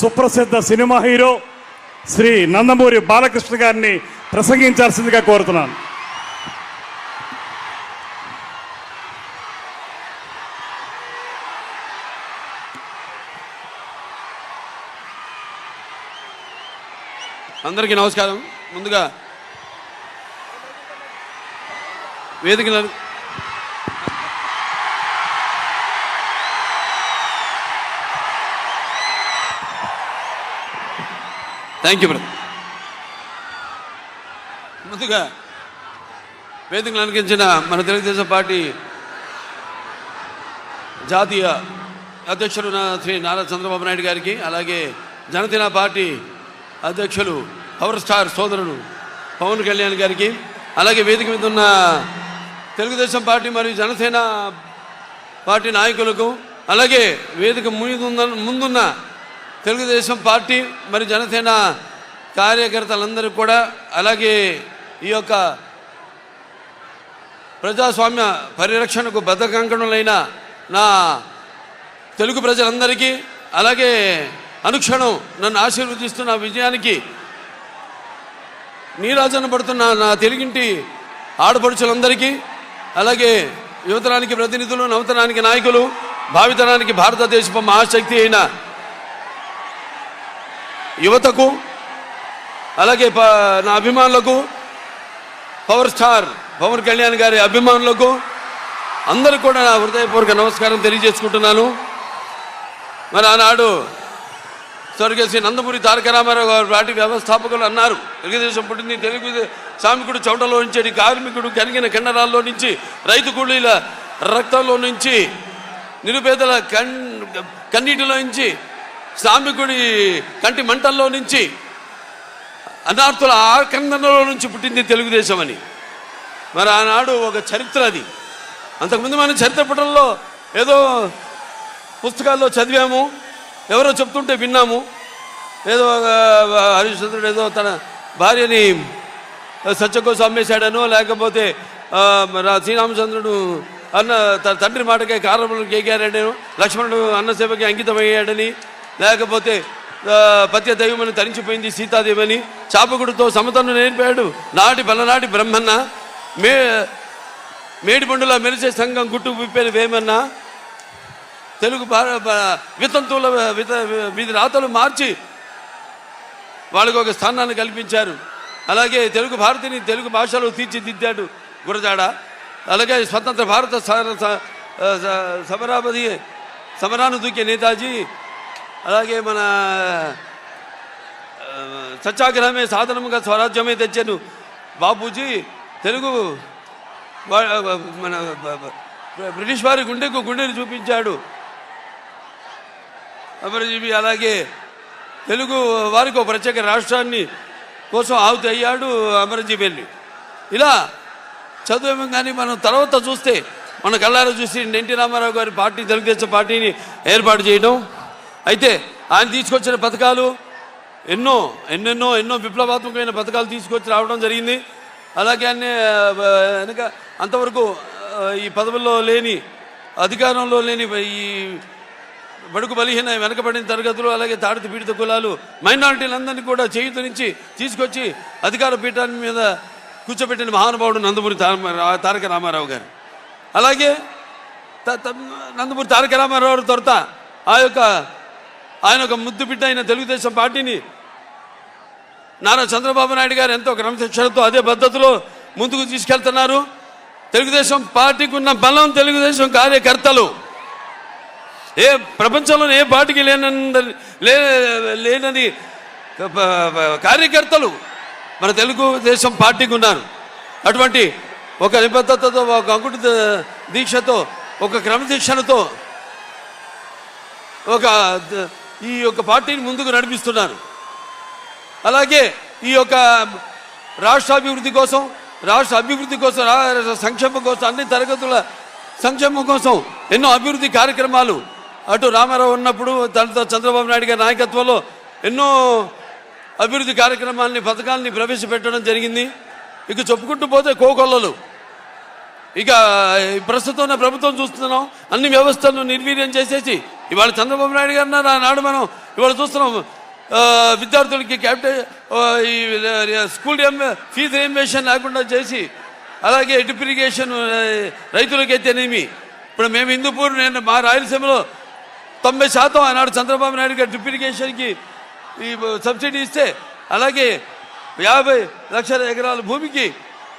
సుప్రసిద్ధ cinema hero Shri Nandamuri Balakrishna గారిని ప్రసంగించాల్సిందిగా కోరుతున్నాను. అందరికీ నమస్కారం. ముందుగా వేదిక థ్యాంక్ యూ బ్రదర్ ముందుగా వేదికలు అనిపించిన మన తెలుగుదేశం పార్టీ జాతీయ అధ్యక్షుడు నా శ్రీ నారా చంద్రబాబు నాయుడు గారికి అలాగే జనసేన పార్టీ అధ్యక్షులు పవర్ స్టార్ సోదరుడు పవన్ కళ్యాణ్ గారికి అలాగే వేదిక మీద ఉన్న తెలుగుదేశం పార్టీ మరియు జనసేన పార్టీ నాయకులకు అలాగే వేదిక ముందున్న ముందున్న తెలుగుదేశం పార్టీ మరి జనసేన కార్యకర్తలందరికీ కూడా అలాగే ఈ యొక్క ప్రజాస్వామ్య పరిరక్షణకు బద్ధకంకణులైన నా తెలుగు ప్రజలందరికీ అలాగే అనుక్షణం నన్ను ఆశీర్వదిస్తున్న విజయానికి నీరాజన పడుతున్న నా తెలుగింటి ఆడపడుచులందరికీ అలాగే యువతరానికి ప్రతినిధులు నవతరానికి నాయకులు భావితరానికి భారతదేశపు మహాశక్తి అయిన యువతకు అలాగే ప- నా అభిమానులకు పవర్ స్టార్ పవన్ కళ్యాణ్ గారి అభిమానులకు అందరూ కూడా నా హృదయపూర్వక నమస్కారం తెలియజేసుకుంటున్నాను. మరి ఆనాడు స్వర్గశ్రీ నందమూరి తారక రామారావు గారు వాటి వ్యవస్థాపకులు అన్నారు. తెలుగుదేశం పుట్టింది తెలుగు శ్రామికుడు చౌటలో నుంచి కార్మికుడు కరిగిన కిండరాల్లో నుంచి రైతు కూలీల రక్తంలో నుంచి నిరుపేదల కన్ కన్నీటిలో నుంచి శ్రామికుడి కంటి మంటల్లో నుంచి అనార్థుల ఆకందనలో నుంచి పుట్టింది తెలుగుదేశం అని. మరి ఆనాడు ఒక చరిత్ర అది. అంతకుముందు మనం చరిత్ర పుటంలో ఏదో పుస్తకాల్లో చదివాము ఎవరో చెప్తుంటే విన్నాము. ఏదో ఒక హరిశ్చంద్రుడు ఏదో తన భార్యని సత్యకోసం అమ్మేశాడనో లేకపోతే శ్రీరామచంద్రుడు అన్న తన తండ్రి మాటకే కారణములు కేకారాడను లక్ష్మణుడు అన్న సేవకి అంకితమయ్యాడని లేకపోతే పత్య దైవమని తరించిపోయింది సీతాదేవని చాపకుడితో సమతను నేర్పాడు నాటి బలనాటి బ్రహ్మన్న మే మేడిపండుల మెరిసే సంఘం గుట్టు విప్పేది వేమన్నా తెలుగు వితంతువుల విత వీధి రాతలు మార్చి వాళ్ళకు ఒక స్థానాన్ని కల్పించారు. అలాగే తెలుగు భారతిని తెలుగు భాషలో తీర్చిదిద్దాడు గురజాడ. అలాగే స్వతంత్ర భారత స- సమరాపతి సమరాను దూకే నేతాజీ అలాగే మన సత్యాగ్రహమే సాధనముగా స్వరాజ్యమే తెచ్చాను బాపూజీ. తెలుగు మన బ్రిటిష్ వారి గుండెకు గుండెని చూపించాడు. అమరజీవి అలాగే తెలుగు వారికి ఒక ప్రత్యేక రాష్ట్రాన్ని కోసం ఆవుతి అయ్యాడు అమరజీవి వెళ్ళి. ఇలా చదువు కానీ మనం తర్వాత చూస్తే మన కళ్ళారా చూసి ఎన్టీ రామారావు గారి పార్టీ తెలుగుదేశం పార్టీని ఏర్పాటు చేయడం అయితే ఆయన తీసుకొచ్చిన పథకాలు ఎన్నో ఎన్నెన్నో ఎన్నో విప్లవాత్మకమైన పథకాలు తీసుకొచ్చి రావడం జరిగింది. అలాగే అన్ని వెనక అంతవరకు ఈ పదవుల్లో లేని అధికారంలో లేని ఈ బడుగు బలిహీన వెనకబడిన తరగతులు అలాగే తాడిత పీడిత కులాలు మైనారిటీలందరినీ కూడా చేయుతనిచ్చి తీసుకొచ్చి అధికార పీఠాన్ని మీద కూర్చోబెట్టిన మహానుభావుడు నందమూరి తార- తారక రామారావు గారు. అలాగే త- త- నందమూరి తారక రామారావు తొరత ఆ యొక్క ఆయన ఒక ముద్దు బిడ్డ అయిన తెలుగుదేశం పార్టీని నారా చంద్రబాబు నాయుడు గారు ఎంతో క్రమశిక్షణతో అదే పద్ధతిలో ముందుకు తీసుకెళ్తున్నారు. తెలుగుదేశం పార్టీకి ఉన్న బలం తెలుగుదేశం కార్యకర్తలు ఏ ప్రపంచంలో ఏ పార్టీకి లేనంద లే లేనని కార్యకర్తలు మన తెలుగుదేశం పార్టీకి ఉన్నారు అటువంటి ఒక నిబద్ధతతో ఒక అంకుట దీక్షతో ఒక క్రమశిక్షణతో ఒక ఈ యొక్క పార్టీని ముందుకు నడిపిస్తున్నారు. అలాగే ఈ యొక్క రాష్ట్ర అభివృద్ధి కోసం రాష్ట్ర అభివృద్ధి కోసం సంక్షేమం కోసం అన్ని తరగతుల సంక్షేమం కోసం ఎన్నో అభివృద్ధి కార్యక్రమాలు అటు రామారావు ఉన్నప్పుడు దానితో చంద్రబాబు నాయుడు గారి నాయకత్వంలో ఎన్నో అభివృద్ధి కార్యక్రమాలని పథకాలని ప్రవేశపెట్టడం జరిగింది. ఇక చెప్పుకుంటూ పోతే కోకొల్లలు. ఇక ప్రస్తుతం ఉన్న ప్రభుత్వం చూస్తున్నాం. అన్ని వ్యవస్థలను నిర్వీర్యం చేసేసి ఇవాళ చంద్రబాబు నాయుడు గారు అన్నారు ఆనాడు మనం ఇవాళ చూస్తున్నాం విద్యార్థులకి క్యాపిటల్ ఈ స్కూల్ ఫీజు రియంబేషన్ లేకుండా చేసి అలాగే డ్రిప్ ఇరిగేషన్ రైతులకైతేనేమి ఇప్పుడు మేము హిందూపూర్ నేను మా రాయలసీమలో తొంభై శాతం ఆనాడు చంద్రబాబు నాయుడు గారు డ్రిప్ ఇరిగేషన్కి ఈ సబ్సిడీ ఇస్తే అలాగే యాభై లక్షల ఎకరాల భూమికి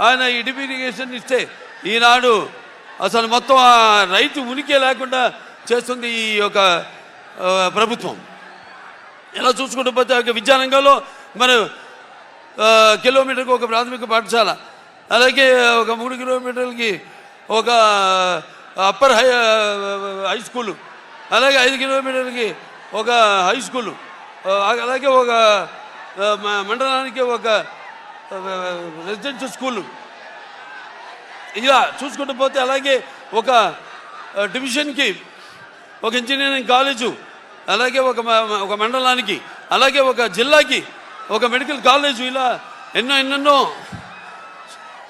ఆయన ఈ డ్రిప్ ఇరిగేషన్ ఇస్తే ఈనాడు అసలు మొత్తం ఆ రైతు ఉనికి లేకుండా చేస్తుంది ఈ యొక్క ప్రభుత్వం. ఎలా చూసుకుంటూ పోతే ఒక విద్యారంగంలో మరి కిలోమీటర్కి ఒక ప్రాథమిక పాఠశాల అలాగే ఒక మూడు కిలోమీటర్లకి ఒక అప్పర్ హై హై స్కూలు అలాగే ఐదు కిలోమీటర్లకి ఒక హై స్కూలు అలాగే ఒక మండలానికి ఒక రెసిడెన్షియల్ స్కూలు. ఇలా చూసుకుంటూ పోతే అలాగే ఒక డివిజన్కి ఒక ఇంజనీరింగ్ కాలేజు అలాగే ఒక మ- ఒక మండలానికి అలాగే ఒక జిల్లాకి ఒక మెడికల్ కాలేజు ఇలా ఎన్నో ఎన్నెన్నో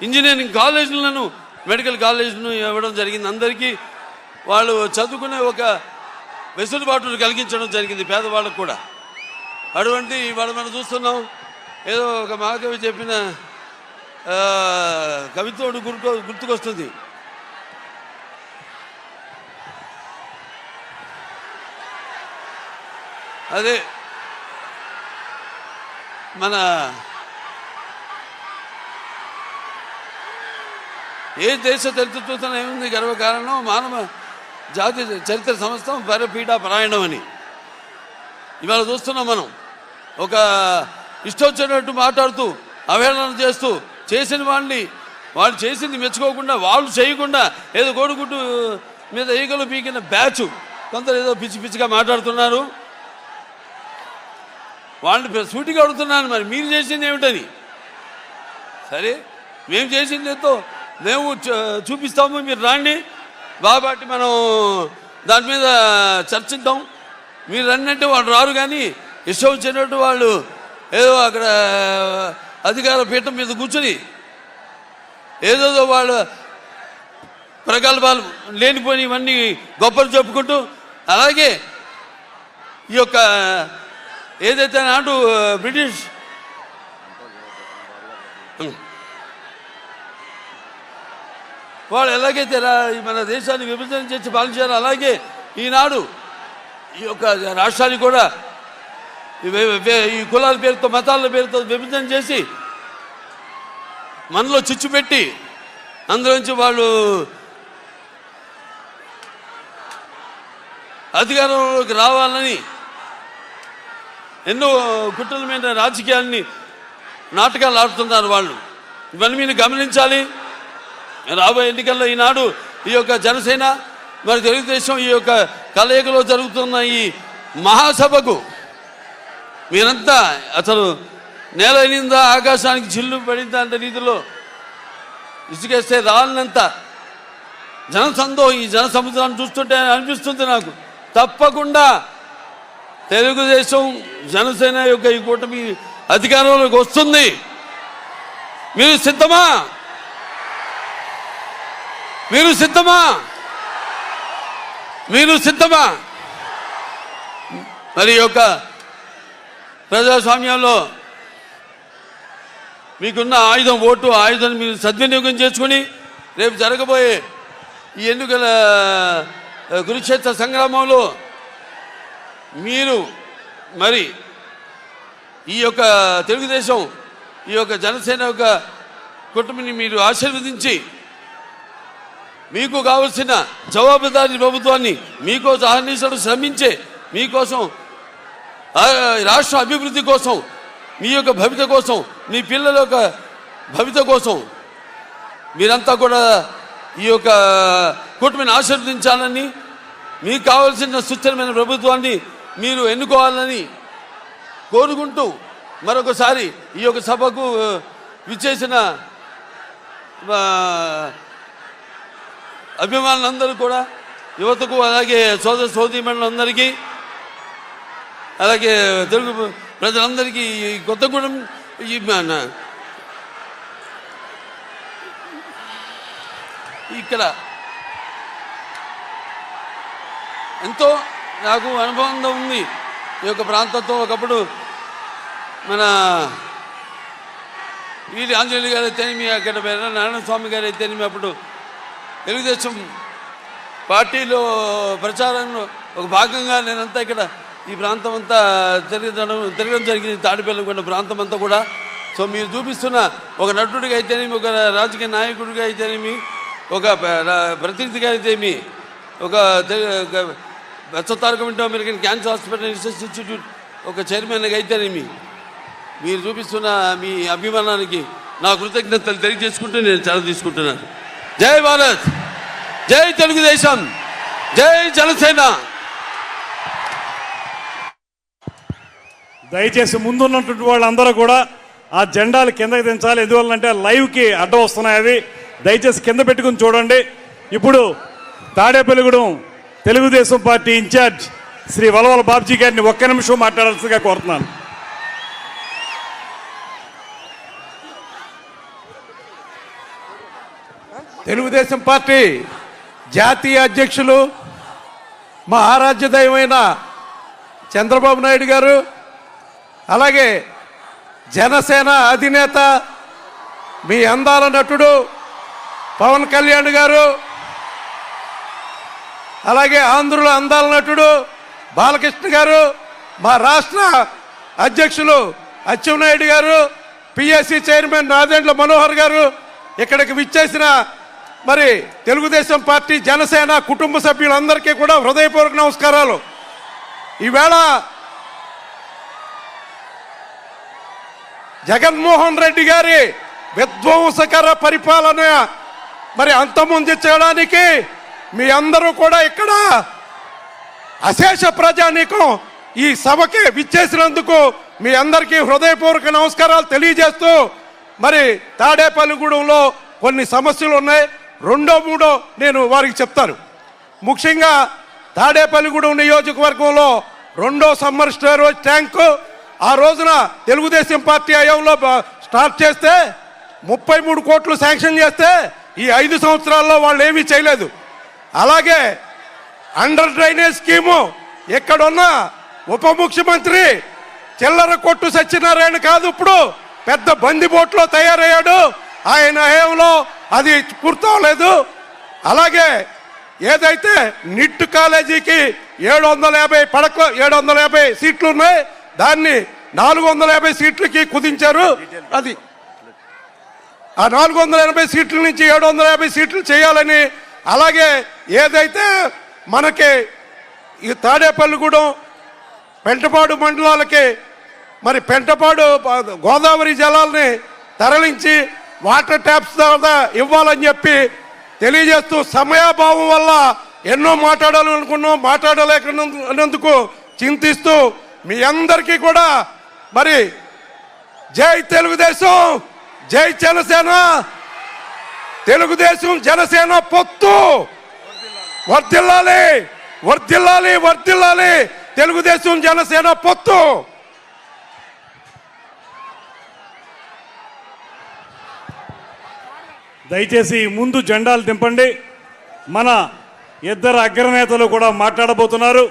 ఇంజనీరింగ్ కాలేజీలను మెడికల్ కాలేజీలను ఇవ్వడం జరిగింది. అందరికీ వాళ్ళు చదువుకునే ఒక వెసులుబాటును కలిగించడం జరిగింది పేదవాళ్ళకు కూడా. అటువంటి ఇవాళ మనం చూస్తున్నాం. ఏదో ఒక మహాకవి చెప్పిన కవిత్వడు కవిత్వం గుర్తు గుర్తుకొస్తుంది. అదే మన ఏ దేశ చరిత్ర చూస్తున్నా ఏముంది? గర్వకారణం మానవ జాతి చరిత్ర సంస్థం పరపీఠ పరాయణం అని. ఇవాళ చూస్తున్నాం మనం. ఒక ఇష్టం వచ్చినట్టు మాట్లాడుతూ అవహేళన చేస్తూ చేసిన వాడిని వాళ్ళు చేసింది మెచ్చుకోకుండా వాళ్ళు చేయకుండా ఏదో కోడిగుడ్డు మీద ఈగలు పీకిన బ్యాచ్. కొందరు ఏదో పిచ్చి పిచ్చిగా మాట్లాడుతున్నారు. వాళ్ళని పె- సూటిగా అడుగుతున్నాను మరి. మీరు చేసింది ఏమిటని సరే మేము చేసింది ఎంతో. మేము చూపిస్తాము మీరు రాండి. బాబాటి మనం దాని మీద చర్చిద్దాం. మీరు రండి వాళ్ళు రారు కానీ ఇష్టం వచ్చినట్టు వాళ్ళు ఏదో అక్కడ అధికార పీఠం మీద కూర్చుని ఏదేదో వాళ్ళు ప్రగల్భాలు లేనిపోయినవన్నీ గొప్పలు చెప్పుకుంటూ అలాగే ఈ యొక్క ఏదైతే నాటు బ్రిటిష్. వాళ్ళు ఎలాగైతే మన దేశాన్ని విభజన చేసి పాలించారో అలాగే ఈనాడు ఈ యొక్క రాష్ట్రాన్ని కూడా ఈ కులాల పేరుతో మతాల పేరుతో విభజన చేసి మనలో చిచ్చు పెట్టి అందులోంచి వాళ్ళు అధికారంలోకి రావాలని ఎన్నో కుట్రల మీద రాజకీయాన్ని నాటకాలు ఆడుతున్నారు వాళ్ళు. ఇవన్నీ మీరు గమనించాలి. రాబోయే ఎన్నికల్లో ఈనాడు ఈ యొక్క జనసేన మరి తెలుగుదేశం ఈ యొక్క కలయికలో జరుగుతున్న ఈ మహాసభకు మీరంతా అసలు నేల అయినిందా ఆకాశానికి చిల్లు పడిందా అంటే రీతిలో ఇసుకేస్తే రాలినంత జనసందో ఈ జన సముద్రాన్ని చూస్తుంటే అనిపిస్తుంది నాకు. తప్పకుండా తెలుగుదేశం జనసేన యొక్క ఈ కూటమి అధికారంలోకి వస్తుంది. మీరు సిద్ధమా? మీరు సిద్ధమా? మీరు సిద్ధమా? మరి యొక్క ప్రజాస్వామ్యంలో మీకున్న ఆయుధం ఓటు ఆయుధాన్ని మీరు సద్వినియోగం చేసుకుని రేపు జరగబోయే ఈ ఎన్నికల కురుక్షేత్ర సంగ్రామంలో మీరు మరి ఈ యొక్క తెలుగుదేశం ఈ యొక్క జనసేన యొక్క కుటుంబని మీరు ఆశీర్వదించి మీకు కావలసిన జవాబుదారీ ప్రభుత్వాన్ని మీకోసం ఆహ్వానించడం శ్రమించే మీకోసం రాష్ట్ర అభివృద్ధి కోసం మీ యొక్క భవిత కోసం మీ పిల్లల యొక్క భవిత కోసం మీరంతా కూడా ఈ యొక్క కూటమిని ఆశీర్వదించాలని మీకు కావలసిన సుస్థిరమైన ప్రభుత్వాన్ని మీరు ఎన్నుకోవాలని కోరుకుంటూ మరొకసారి ఈ యొక్క సభకు విచ్చేసిన అభిమానులందరూ కూడా యువతకు అలాగే సోదర సోదరిమణులందరికీ అలాగే తెలుగు ప్రజలందరికీ ఈ కొత్తగూడెం ఈ మన ఇక్కడ ఎంతో నాకు అనుబంధం ఉంది ఈ యొక్క ప్రాంతంతో ఒకప్పుడు మన వీరి ఆంజనేయులు గారు అయితేనేమి అక్కడ నారాయణ స్వామి గారు అయితేనేమి అప్పుడు తెలుగుదేశం పార్టీలో ప్రచారంలో ఒక భాగంగా నేనంతా ఇక్కడ ఈ ప్రాంతం అంతా తిరగడం తిరగడం జరిగింది తాడిపల్లి ప్రాంతం అంతా కూడా. సో మీరు చూపిస్తున్న ఒక నటుడిగా అయితేనేమి ఒక రాజకీయ నాయకుడిగా అయితేనేమి ఒక ప్రతినిధిగా అయితేమి ఒక మెచ్చతారకమిటో American cancer hospital research institute ఒక చైర్మన్గా అయితేనేమి మీరు చూపిస్తున్న మీ అభిమానానికి నా కృతజ్ఞతలు తెలియజేసుకుంటూ నేను సెలవు తీసుకుంటున్నాను. జై భారత్! జై తెలుగుదేశం! జై జనసేన! దయచేసి ముందున్నటువంటి వాళ్ళందరూ కూడా ఆ జెండాలు కిందకి దించాలి. ఎందువల్లంటే లైవ్కి అడ్డం వస్తున్నాయి అవి. దయచేసి కింద పెట్టుకుని చూడండి. ఇప్పుడు తాడేపల్లిగూడెం తెలుగుదేశం పార్టీ ఇన్ఛార్జ్ శ్రీ వలవల బాబ్జీ గారిని ఒక్క నిమిషం మాట్లాడాల్సిందిగా కోరుతున్నాను. తెలుగుదేశం పార్టీ జాతీయ అధ్యక్షులు మా ఆరాధ్య దైవమైన చంద్రబాబు నాయుడు గారు అలాగే జనసేన అధినేత మీ అందాల నటుడు పవన్ కళ్యాణ్ గారు అలాగే ఆంధ్రుల అందాల నటుడు బాలకృష్ణ గారు మా రాష్ట్ర అధ్యక్షులు అచ్చెన్నాయుడు గారు పిఎస్సి చైర్మన్ నాదెండ్ల మనోహర్ గారు ఇక్కడికి విచ్చేసిన మరి తెలుగుదేశం పార్టీ జనసేన కుటుంబ సభ్యులందరికీ కూడా హృదయపూర్వక నమస్కారాలు. ఈవేళ జగన్మోహన్ రెడ్డి గారి విధ్వంసకర పరిపాలన మరి అంతమొందించడానికి మీ అందరూ కూడా ఇక్కడ. అశేష ప్రజానీకం ఈ సభకి విచ్చేసినందుకు మీ అందరికీ హృదయపూర్వక నమస్కారాలు తెలియజేస్తూ మరి తాడేపల్లిగూడెంలో కొన్ని సమస్యలు ఉన్నాయి. రెండో మూడో నేను వారికి చెప్తాను. ముఖ్యంగా తాడేపల్లిగూడెం నియోజకవర్గంలో రెండో సమ్మర్ స్టోరేజ్ ట్యాంకు ఆ రోజున తెలుగుదేశం పార్టీ హయాంలో స్టార్ట్ చేస్తే ముప్పై మూడు కోట్లు శాంక్షన్ చేస్తే ఈ ఐదు సంవత్సరాల్లో వాళ్ళు ఏమీ చేయలేదు. అలాగే అండర్ డ్రైనేజ్ స్కీము ఎక్కడున్న ఉప ముఖ్యమంత్రి చిల్లర కొట్టు సత్యనారాయణ కాదు ఇప్పుడు పెద్ద బందిబోట్లో తయారయ్యాడు. ఆయన హయాంలో అది పూర్తవలేదు అలాగే ఏదైతే నిట్టు కాలేజీకి ఏడు వందల యాభై పడక ఏడు వందల యాభై సీట్లు ఉన్నాయి దాన్ని నాలుగు వందల యాభై సీట్లకి కుదించారు. అది ఆ నాలుగు వందల ఎనభై సీట్ల నుంచి ఏడు వందల యాభై సీట్లు చేయాలని అలాగే ఏదైతే మనకి ఈ తాడేపల్లిగూడెం పెంటపాడు మండలాలకి మరి పెంటపాడు గోదావరి జలాల్ని తరలించి వాటర్ ట్యాప్స్ ద్వారా ఇవ్వాలని చెప్పి తెలియజేస్తూ సమయాభావం వల్ల ఎన్నో మాట్లాడాలనుకున్నాం మాట్లాడలేకనందుకు చింతిస్తూ మీ అందరికీ కూడా మరి జై తెలుగుదేశం జై జనసేన తెలుగుదేశం జనసేన పొత్తు. వర్దిల్లాలి వర్దిల్లాలి వర్దిల్లాలి తెలుగుదేశం జనసేన పొత్తు. దయచేసి ముందు జెండాలు దింపండి మన ఇద్దరు అగ్రనేతలు కూడా మాట్లాడబోతున్నారు.